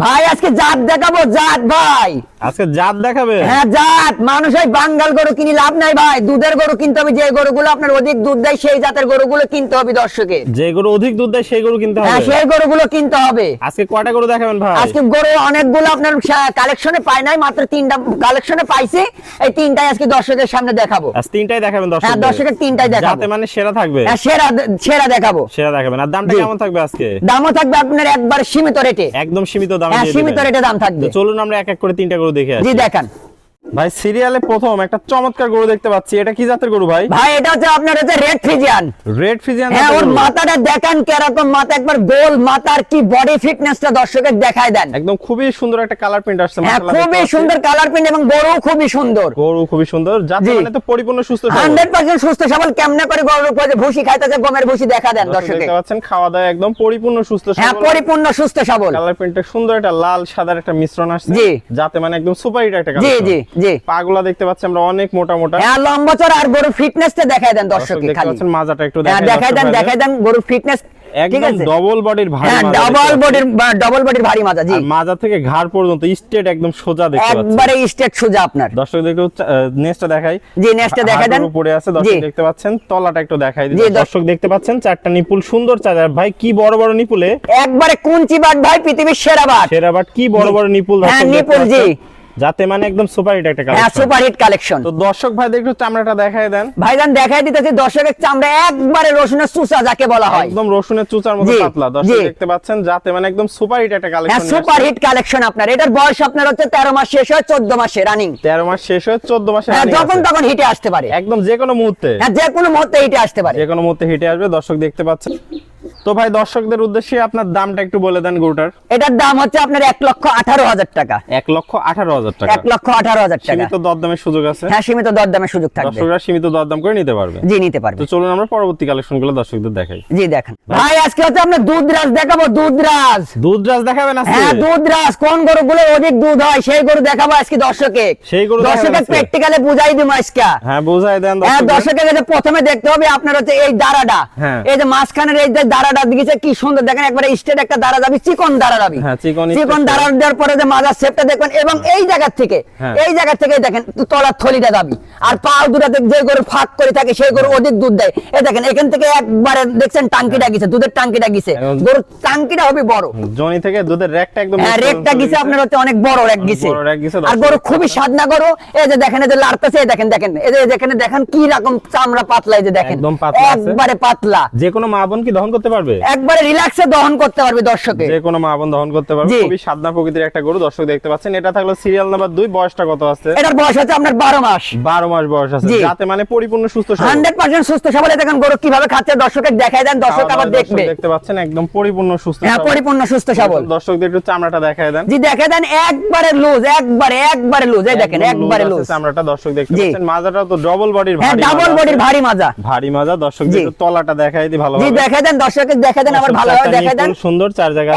ভাই আজকে জাত দেখাবো জাত ভাই। আজকে জাত দেখাবে? হ্যাঁ জাত। মানুষ ওই বাঙ্গাল গরু কিনি লাভ নাই ভাই। দুধের গরু কিনতে হবে যে গরুগুলো আপনার অধিক দুধ দেয় সেই জাতের গরুগুলো কিনতে হবে দর্শকে। যে গরু অধিক দুধ দেয় সেই গরু কিনতে হবে হ্যাঁ হবে। সেই গরুগুলো কিনতে হবে। আজকে কয়টা গরু দেখাবেন ভাই? আজকে গরু অনেকগুলো আপনার কালেকশনে পাই নাই মাত্র তিনটা কালেকশনে পাইছি। এই তিনটাই আজকে দর্শকের সামনে দেখাবো। আজ তিনটাই দেখাবেন দর্শক হ্যাঁ দর্শকের তিনটাই দেখাবো। যাতে মানে সেরা থাকবে। হ্যাঁ সেরা সেরা দেখাবো। সেরা দেখাবেন। আর দামটা কেমন থাকবে আজকে? দামও থাকবে আপনার একবার সীমিত রেটে। একদম সীমিত দামে হ্যাঁ সীমিত রেটে দাম থাকবে। চলুন আমরা এক এক করে তিনটা করে দেখে আসি। জি দেখান। ভাই সিরিয়ালে প্রথম একটা চমৎকার গরু দেখতে পাচ্ছি। এটা কি জাতের গরু ভাই? ভাই এটা হচ্ছে আপনার হচ্ছে রেড ফ্রিজিয়ান রেড ফিজিয়ান হ্যাঁ ওর মাথাটা দেখান কীরকম মাথা একবার গোল মাথার কি বডি ফিটনেসটা দর্শকের দেখায় দেন। একদম খুবই সুন্দর একটা কালার প্রিন্ট আসছে হ্যাঁ খুবই সুন্দর কালার প্রিন্ট এবং গরু খুবই সুন্দর। গরু খুবই সুন্দর যাতে জি। মানে তো পরিপূর্ণ সুস্থ সবল। হান্ড্রেড পার্সেন্ট সুস্থ সবল কেমনে করে গরু করে ভুসি খাইতেছে গমের ভুসি দেখা দেন দর্শক দেখতে পাচ্ছেন খাওয়া দাওয়া একদম পরিপূর্ণ সুস্থ সবল। হ্যাঁ পরিপূর্ণ সুস্থ সবল। কালার প্রিন্টটা সুন্দর একটা লাল সাদার একটা মিশ্রণ আসছে। জি। যাতে মানে একদম সুপার হিট একটা জি জি। জি। পাগুলা দেখতে পাচ্ছি আমরা অনেক মোটা মোটা। হ্যাঁ লম্বচর আর গরু ফিটনেসটা দেখায় দেন দর্শক দেখতে খালি। পাচ্ছেন মাজাটা একটু হ্যাঁ দেখায় দেন দর্শক দেখায় দেন গরু ফিটনেস একদম ডবল বডির ভারী হ্যাঁ মাজা দেখতে বডির ডাবল বডির ভারী মাজা জি। মাজা থেকে ঘাড় পর্যন্ত স্ট্রেট একদম সোজা দেখতে পাচ্ছি। একবারে স্টেট সোজা আপনার। দর্শক দেখতে নেক্সটটা দেখাই। জি, নেক্সটটা দেখাই দেন। উপরে আছে দর্শক দেখতে পাচ্ছেন তলাটা একটু দেখাই দিই। দর্শক- দর্শক দেখতে পাচ্ছেন চারটা নিপুল সুন্দর চার্জার ভাই কি বড় বড় নিপুলে? একবারে কুঞ্চি বাট ভাই পৃথিবীর সেরা বাট। সেরা বাট কি বড় বড় নিপুল হ্যাঁ, দর্শক নিপুল, জি। যাতে মানে একদম সুপার হিট একটা কালেকশন হ্যাঁ সুপার হিট কালেকশন তো দর্শক ভাই একটু চামড়াটা দেখাই দেন। ভাইজান দেখাই দিতেছি দর্শকের চামড়া একবারে রসুনের চুচা যাকে বলা হয়। একদম রসুনের চুচার মতো পাতলা। দর্শক দেখতে পাচ্ছেন যাতে মানে একদম সুপার হিট একটা কালেকশন হ্যাঁ সুপার হিট কালেকশন আপনার। এটার বয়স আপনার হচ্ছে তেরো মাস শেষ হয় চোদ্দ মাসে রানিং তেরো মাস শেষ হয়ে চোদ্দ মাসে হ্যাঁ যখন তখন হিটে আসতে পারে। একদম যে কোনো মুহূর্তে। হ্যাঁ যে কোনো মুহূর্তে হিটে আসতে পারে। যে কোনো মুহূর্তে হিটে আসবে দর্শক দেখতে পাচ্ছেন। তো ভাই দর্শকদের উদ্দেশ্যে আপনার দামটা একটু বলে দেন গরুটার। এটার দাম হচ্ছে আপনার এক লক্ষ আঠারো হাজার টাকা। এক লক্ষ আঠারো হাজার টাকা। এক লক্ষ আঠারো হাজার টাকা। সীমিত দরদামের সুযোগ আছে? হ্যাঁ সীমিত দরদামের সুযোগ থাকবে। দর্শকরা সীমিত দরদাম করে নিতে পারবে। জি নিতে পারবে। তো চলুন আমরা পরবর্তী কালেকশনগুলো দর্শকদের দেখাই। জি দেখেন। ভাই আজকে হচ্ছে আপনার দুধ রাজ দেখাবো দুধ রাজ দুধ রাজ দেখাবেন আজকে? হ্যাঁ দুধ রাজ কোন গরুগুলো অধিক দুধ হয় সেই গরু দেখাবো আজকে দর্শকে। সেই গরু দর্শকের প্র্যাকটিক্যালে বুঝাই দিব আজকে। হ্যাঁ বুঝাই দেন হ্যাঁ। দর্শকের কাছে প্রথমে দেখতে হবে আপনার হচ্ছে এই দাঁড়াটা। হ্যাঁ। এই যে মাঝখানের এই যে দাঁড়াটা দিয়েছে কি সুন্দর দেখেন একবারে স্টেট একটা দাঁড়া যাবি চিকন দাঁড়া যাবি। হ্যাঁ, চিকন দাঁড়া দেওয়ার পরে যে মাজার শেপটা দেখবেন এবং এই জায়গা থেকে হ্যাঁ। এই জায়গা থেকে দেখেন তলার থলিটা যাবি। আর পা দুটাতে যে গরু ফাঁক করে থাকে সেই গরু অধিক দুধ দেয়। এই দেখেন এখান থেকে একবারে দেখছেন টাঙ্কিটা গিছে দুধের টাঙ্কিটা গিছে। গরুর টাঙ্কিটা হবে বড়। জনি থেকে দুধের র্যাকটা একদম হ্যাঁ রেকটা গিছে আপনার হচ্ছে অনেক বড় রেক গিছে। বড় rack গিছে, আর গরু খুবই। সাদনা গরু এই যে দেখেন এই যে লাড়তেছে দেখেন দেখেন এই যে যেখানে দেখেন কি রকম চামড়া পাতলা এই যে দেখেন। একদম পাতলা একবারে পাতলা। যে কোনো মা বোন কি দহন করতে পারবে? একবারে রিল্যাক্সে দহন করতে পারবে দর্শকে যে কোনো মা বোন দহন করতে পারবে। খুবই সাদনা প্রকৃতির একটা গরু। দর্শক দেখতে পাচ্ছেন এটা থাকল সিরিয়াল নাম্বার বয়সটা কত আছে? এটার বয়স হচ্ছে আপনার বারো মাস। বারো মাস বয়স আছে। যাতে মানে পরিপূর্ণ সুস্থ সবল। সুস্থ সবল। দেখেন গরু কীভাবে খাচ্ছে দেখাই দেন দর্শক আবার দেখবে। দেখতে পাচ্ছেন একদম পরিপূর্ণ সুস্থ হ্যাঁ পরিপূর্ণ সুস্থ সবল। দর্শকদের একটু চামড়াটা দেখায় দেন। জি দেখে দেন একবারে লুজ একবারে একবারে লুজ এই দেখেন একবারে লুজ চামড়াটা দর্শক দেখতে পাচ্ছেন। মাজাটা তো ডবল বডির হ্যাঁ ভারী ডাবল বডির ভারী মাজা। ভারী মাজা। দর্শক একটু তলাটা দেখাই দি ভালো জি দেখে দেন দর্শকের দেখা দেন আবার ভালোভাবে দেখা দেন। সুন্দর চার জায়গা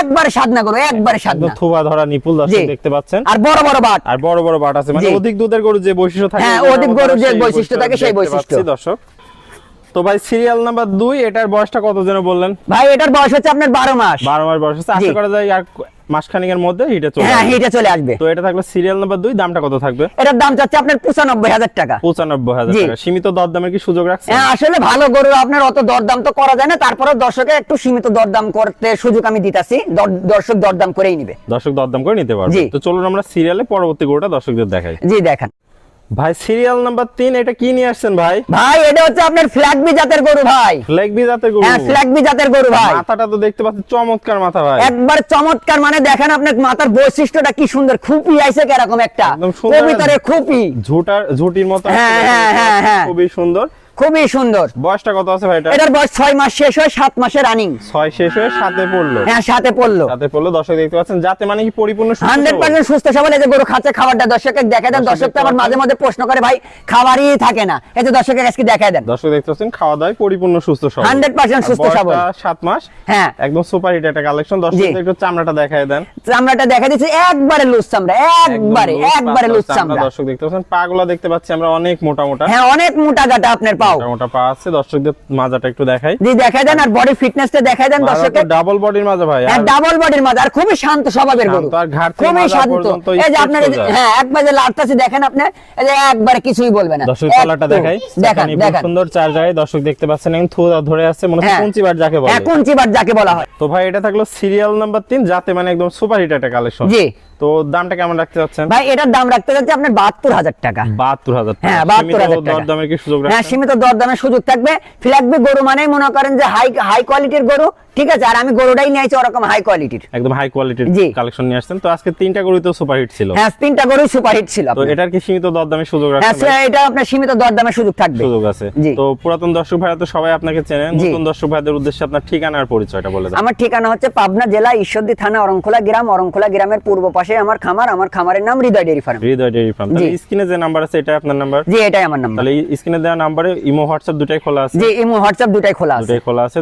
একবারে সাধনা করো একবারে সাধনা থুবা ধরা নিপুল দর্শক দেখতে পাচ্ছেন। আর বড় বড় বাট। আর বড় বড় বাট আছে। মানে অধিক দুধের গরু যে বৈশিষ্ট্য থাকে হ্যাঁ, অধিক গরু যে বৈশিষ্ট্য থাকে, সেই বৈশিষ্ট্য। দর্শক। তো ভাই সিরিয়াল নাম্বার দুই এটার বয়সটা কত যেন বললেন? ভাই এটার বয়স হচ্ছে আপনার বারো মাস। বারো মাস বয়স আছে আশা করা যায় আর মাসখানিকের মধ্যে হিটে চলে হ্যাঁ হিটে চলে আসবে। তো এটা থাকলে সিরিয়াল নাম্বার 2 দামটা কত থাকবে? এটার দাম চাচ্ছে আপনার পঁচানব্বই হাজার টাকা। পঁচানব্বই হাজার জি। টাকা। সীমিত দরদামের কি সুযোগ রাখছেন? হ্যাঁ আসলে ভালো গরু আপনার অত দরদাম তো করা যায় না তারপরে দর্শকের একটু সীমিত দরদাম করতে সুযোগ আমি দিতাছি। দর- দর্শক দরদাম করেই নিবে। দর্শক দরদাম করে নিতে পারবে। তো চলুন আমরা সিরিয়ালে পরবর্তী গরুটা দর্শকদের দেখাই। জি দেখেন। ভাই সিরিয়াল নাম্বার তিন এটা কি নিয়ে আসছেন ভাই? ভাই এটা হচ্ছে আপনার ফ্ল্যাগবি জাতের গরু ভাই। ফ্ল্যাগবি জাতের গরু। হ্যাঁ ফ্ল্যাগবি জাতের গরু ভাই। মাথাটা তো দেখতে পাচ্ছেন চমৎকার মাথা ভাই। একবার চমৎকার মানে দেখেন আপনার মাথার বৈশিষ্ট্যটা কি সুন্দর খুপি আইছে কীরকম একটা। একদম সুন্দর। কবিতারে খুপি। ঝুটার ঝুটির মতো হ্যাঁ, হ্যাঁ, হ্যাঁ, হ্যাঁ। খুবই সুন্দর। খুবই সুন্দর। বয়সটা কত আছে ভাই এটা এটার বয়স ছয় মাস শেষ হয় সাত মাসে রানিং ছয় শেষ হয়ে সাথে পড়ল। হ্যাঁ সাথে পড়ল। সাথে পড়ল দর্শক দেখতে পাচ্ছেন যাতে মানে কি পরিপূর্ণ সুস্থ হান্ড্রেড সবল। পার্সেন্ট সুস্থ সবল এই যে গরু খাচ্ছে খাবারটা দর্শকের দেখা দেন। দর্শক তো আবার মাঝে পাচ্ছেন। প্রশ্ন করে ভাই খাবারই থাকে না। এই যে দর্শকের কাছে দেখায় দেন। দর্শক দেখতে পাচ্ছেন খাওয়া দাওয়ায় পরিপূর্ণ সুস্থ সবল। 100% সুস্থ সবল। বয়সটা সাত মাস। হ্যাঁ। একদম সুপার হিট একটা কালেকশন দর্শক। একটু চামড়াটা দেখায় দেন। চামড়াটা দেখা দিচ্ছে একবারে লুজ চামড়া একবারে একবারে লুজ চামড়া। চামড়া। দর্শক দেখতে পাচ্ছেন পাগুলা দেখতে পাচ্ছি আমরা অনেক মোটা মোটা। হ্যাঁ অনেক মোটা গাটা আপনার পা পাও মোটা মোটা পা আছে দর্শকদের মাজাটা একটু দেখাই। জি দেখাই দেন আর বডি ফিটনেসটা দেখাই দেন দর্শককে ডাবল বডির মাজা ভাই আর ডাবল বডির মাঝে আর খুবই শান্ত স্বভাবের গরু। আর ঘাট খুবই শান্ত। এই যে আপনার এই যে- সোজা। হ্যাঁ একবার যে লাড়তাছে দেখেন আপনি এই যে একবারে কিছুই বলবে না। দর্শক তলাটা দেখাই। দেখান সেখানে সুন্দর চার জায়গায় দর্শক দেখতে পাচ্ছেন এখন ধরে আছে মনে হচ্ছে হ্যাঁ। যাকে বলে। হ্যাঁ কোনচি যাকে বলা হয়। তো ভাই এটা থাকল সিরিয়াল নাম্বার তিন যাতে মানে একদম সুপার হিট একটা কালেকশন জি। তো দামটা কেমন রাখতে চাচ্ছেন? ভাই এটার দাম রাখতে যাচ্ছে আপনার বাহাত্তর হাজার টাকা। বাহাত্তর হাজার হ্যাঁ, 72,000 টাকা। দরদামের কি সুযোগ হ্যাঁ সীমিত দরদামের সুযোগ থাকবে। ফ্ল্যাগবি গরু মানেই মনে করেন যে হাই হাই কোয়ালিটির গরু। ঠিক আছে আর আমি গরুটাই নিয়েছি ওরকম হাই কোয়ালিটির একদম হাই কোয়ালিটির কালেকশন নিয়ে আসছেন। তো আজকে তিনটা গরুই তো সুপার হিট ছিল। হ্যাঁ তিনটা গরু সুপারহিট ছিল তো এটার কি সীমিত দরদামের সুযোগ হ্যাঁ রাখছেন? এটা আপনার সীমিত দরদামের সুযোগ থাকবে। সুযোগ আছে। তো পুরাতন দর্শক ভাইরা তো সবাই আপনাকে চেনেন। নতুন দর্শক ভাইদের উদ্দেশ্যে আপনার পরিচয়টা বলে দেন। আমার ঠিকানা হচ্ছে পাবনা জেলা ঈশ্বরদী থানা অরংখোলা গ্রাম। অরংখোলা গ্রামের পূর্ব পাশে আমার খামার। আমার খামারের নাম Hridoy dairy farm. Hridoy dairy farm. তাহলে স্ক্রিনে যে নাম্বার আছে এটা আপনার নাম্বার? জি এটাই আমার নাম্বার। তাহলে স্ক্রিনে দেওয়া নাম্বারে ইমো হোয়াটসঅ্যাপ দুটাই খোলা আছে? জি ইমো হোয়াটসঅ্যাপ দুটাই খোলা আছে। দুটাই খোলা আছে।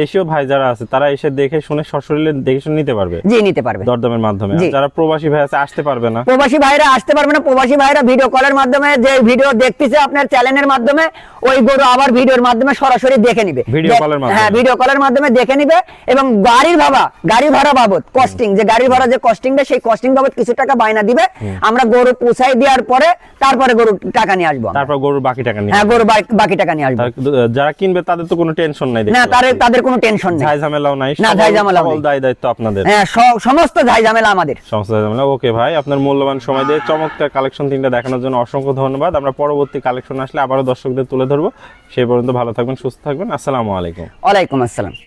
দেশীয় ভাই যারা আছে তারা এসে দেখে শুনে সশরীরে দেখে শুনে নিতে পারবে। জি নিতে পারবে। দরদামের মাধ্যমে। যারা প্রবাসী ভাই আছে আসতে পারবে না। প্রবাসী ভাইরা আসতে পারবে না। প্রবাসী ভাইরা ভিডিও কলের মাধ্যমে যে ভিডিও দেখতেছে আপনার চ্যানেলের মাধ্যমে ওই গরু আবার ভিডিওর মাধ্যমে সরাসরি দেখে নিবে। Call এর মাধ্যমে। হ্যাঁ ভিডিও কলের মাধ্যমে দেখে নিবে এবং গাড়ির ভাড়া গাড়ি ভাড়া বাবদ কস্টিং যে গাড়ি ভাড়া যে কস্টিংটা সেই কস্টিং বাবদ কিছু টাকা বায়না দিবে। আমরা গরু পৌঁছাই দেওয়ার পরে তারপরে গরু টাকা নিয়ে আসব তারপর গরুর বাকি টাকা নিয়ে হ্যাঁ গরু বাকি- টাকা নিয়ে আসব। যারা কিনবে তাদের তো কোনো টেনশন নাই না তাদের কোনো টেনশন নেই। ঝাই ঝামেলাও নাই না, ঝাই ঝামেলাও সকল দায় দায়িত্ব আপনাদের। হ্যাঁ সমস্ত ঝাই ঝামেলা আমাদের। সমস্ত ঝাই ঝামেলা। ওকে ভাই আপনার মূল্যবান সময় দিয়ে চমৎকার কালেকশন তিনটা দেখানোর জন্য অসংখ্য ধন্যবাদ। আমরা পরবর্তী কালেকশন আসলে আবারও দর্শকদের তুলে ধরবো। সেই পর্যন্ত ভালো থাকবেন সুস্থ থাকবেন। আসসালামু আলাইকুম। ওয়ালাইকুম আসসালাম।